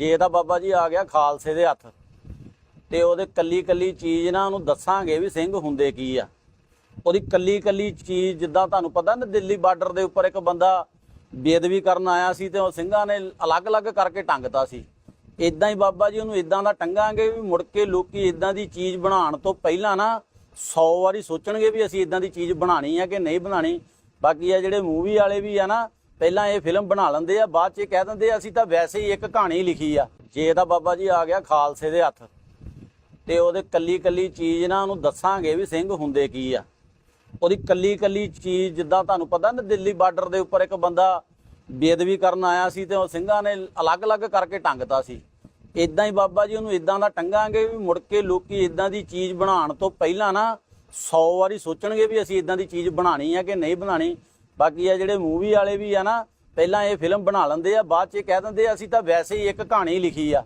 ਜੇ ਤਾਂ ਬਾਬਾ ਜੀ ਆ ਗਿਆ ਖਾਲਸੇ ਦੇ ਹੱਥ, ਤੇ ਉਹਦੇ ਕੱਲੀ ਕੱਲੀ ਚੀਜ਼ ਨਾ ਉਹਨੂੰ ਦੱਸਾਂਗੇ ਵੀ ਸਿੰਘ ਹੁੰਦੇ ਕੀ ਆ। ਉਹਦੀ ਕੱਲੀ ਕੱਲੀ ਚੀਜ਼ ਜਿੱਦਾਂ ਤੁਹਾਨੂੰ ਪਤਾ ਨਾ, ਦਿੱਲੀ ਬਾਰਡਰ ਦੇ ਉੱਪਰ ਇੱਕ ਬੰਦਾ ਬੇਦਵੀ ਕਰਨ ਆਇਆ ਸੀ ਤੇ ਉਹ ਸਿੰਘਾਂ ਨੇ ਅਲੱਗ-ਅਲੱਗ ਕਰਕੇ ਟੰਗਤਾ ਸੀ। ਇਦਾਂ ਹੀ ਬਾਬਾ ਜੀ ਉਹਨੂੰ ਇਦਾਂ ਦਾ ਟੰਗਾਂਗੇ ਵੀ ਮੁੜ ਕੇ ਲੋਕੀ ਇਦਾਂ ਦੀ ਚੀਜ਼ ਬਣਾਉਣ ਤੋਂ ਪਹਿਲਾਂ ਨਾ 100 ਵਾਰੀ ਸੋਚਣਗੇ ਵੀ ਅਸੀਂ ਇਦਾਂ ਦੀ ਚੀਜ਼ ਬਣਾਣੀ ਆ ਕਿ ਨਹੀਂ ਬਣਾਣੀ ਬਾਕੀ ਆ ਜਿਹੜੇ ਮੂਵੀ ਵਾਲੇ ਵੀ ਆ ਨਾ ਪਹਿਲਾਂ ਇਹ ਫਿਲਮ ਬਣਾ ਲੈਂਦੇ ਆ, ਬਾਅਦ ਚ ਕਹਿ ਦਿੰਦੇ ਅਸੀਂ ਤਾਂ ਵੈਸੇ ਹੀ ਇੱਕ ਕਹਾਣੀ ਲਿਖੀ ਆ। ਜੇ ਤਾਂ ਬਾਬਾ ਜੀ ਆ ਗਿਆ ਖਾਲਸੇ ਦੇ ਹੱਥ, ਤੇ ਉਹਦੇ ਕੱਲੀ ਕੱਲੀ ਚੀਜ਼ ਨਾ ਉਹਨੂੰ ਦੱਸਾਂਗੇ ਵੀ ਸਿੰਘ ਹੁੰਦੇ ਕੀ ਆ। ਉਹਦੀ ਕੱਲੀ ਕੱਲੀ ਚੀਜ਼ ਜਿੱਦਾਂ ਤੁਹਾਨੂੰ ਪਤਾ ਨਾ, ਦਿੱਲੀ ਬਾਰਡਰ ਦੇ ਉੱਪਰ ਇੱਕ ਬੰਦਾ ਬੇਦਵੀ ਕਰਨ ਆਇਆ ਸੀ ਤੇ ਉਹ ਸਿੰਘਾਂ ਨੇ ਅਲੱਗ-ਅਲੱਗ ਕਰਕੇ ਟੰਗਤਾ ਸੀ। ਇਦਾਂ ਹੀ ਬਾਬਾ ਜੀ ਉਹਨੂੰ ਇਦਾਂ ਦਾ ਟੰਗਾਂਗੇ ਵੀ ਮੁੜ ਕੇ ਲੋਕੀ ਇਦਾਂ ਦੀ ਚੀਜ਼ ਬਣਾਉਣ ਤੋਂ ਪਹਿਲਾਂ ਨਾ 100 ਵਾਰੀ ਸੋਚਣਗੇ ਵੀ ਅਸੀਂ ਇਦਾਂ ਦੀ ਚੀਜ਼ ਬਣਾਣੀ ਆ ਕਿ ਨਹੀਂ ਬਣਾਣੀ ਬਾਕੀ ਆ ਜਿਹੜੇ ਮੂਵੀ ਵਾਲੇ ਵੀ ਆ ਨਾ, ਪਹਿਲਾਂ ਇਹ ਫਿਲਮ ਬਣਾ ਲੈਂਦੇ ਆ, ਬਾਅਦ ਚ ਇਹ ਕਹਿ ਦਿੰਦੇ ਆ, ਅਸੀਂ ਤਾਂ ਵੈਸੇ ਹੀ ਇੱਕ ਕਹਾਣੀ ਲਿਖੀ ਆ।